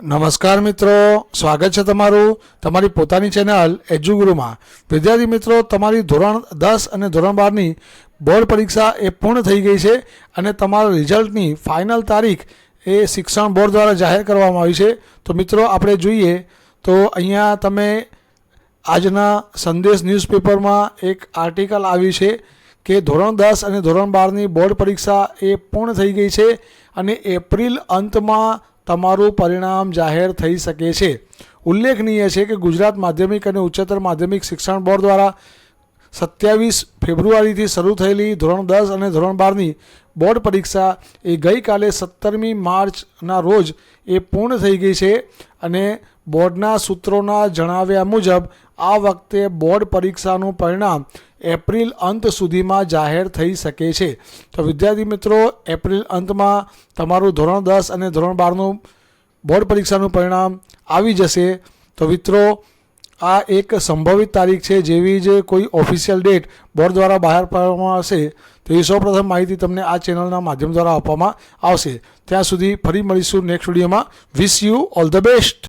નમસ્કાર મિત્રો, સ્વાગત છે તમારું તમારી પોતાની ચેનલ એજ્યુગુરુમાં વિદ્યાર્થી મિત્રો, તમારી ધોરણ દસ અને ધોરણ બારની બોર્ડ પરીક્ષા એ પૂર્ણ થઈ ગઈ છે અને તમારા રિઝલ્ટની ફાઇનલ તારીખ એ શિક્ષણ બોર્ડ દ્વારા જાહેર કરવામાં આવી છે. તો મિત્રો, આપણે જોઈએ તો અહીંયા તમે આજના સંદેશ ન્યૂઝપેપરમાં એક આર્ટિકલ આવ્યું છે કે ધોરણ દસ અને ધોરણ બારની બોર્ડ પરીક્ષા એ પૂર્ણ થઈ ગઈ છે અને એપ્રિલ અંતમાં તમારું પરિણામ જાહેર થઈ શકે છે. ઉલ્લેખનીય છે કે ગુજરાત માધ્યમિક અને ઉચ્ચતર માધ્યમિક શિક્ષણ બોર્ડ દ્વારા સત્યાવીસ ફેબ્રુઆરીથી શરૂ થયેલી ધોરણ દસ અને ધોરણ બારની બોર્ડ પરીક્ષા એ ગઈકાલે સત્તરમી માર્ચના રોજ એ પૂર્ણ થઈ ગઈ છે અને બોર્ડના સૂત્રોના જણાવ્યા મુજબ આ વખતે બોર્ડ પરીક્ષાનું પરિણામ એપ્રિલ અંત સુધીમાં જાહેર થઈ શકે છે. તો વિદ્યાર્થી મિત્રો, એપ્રિલ અંતમાં તમારું ધોરણ દસ અને ધોરણ બારનું બોર્ડ પરીક્ષાનું પરિણામ આવી જશે. તો મિત્રો, આ એક સંભવિત તારીખ છે જેવી જ કોઈ ઓફિશિયલ ડેટ બોર્ડ દ્વારા બહાર પાડવામાં આવશે. તો એ સૌપ્રથમ માહિતી તમને આ ચેનલના માધ્યમ દ્વારા આપવામાં આવશે. ત્યાં સુધી ફરી મળીશું નેક્સ્ટ વિડીયોમાં. Wish you all the best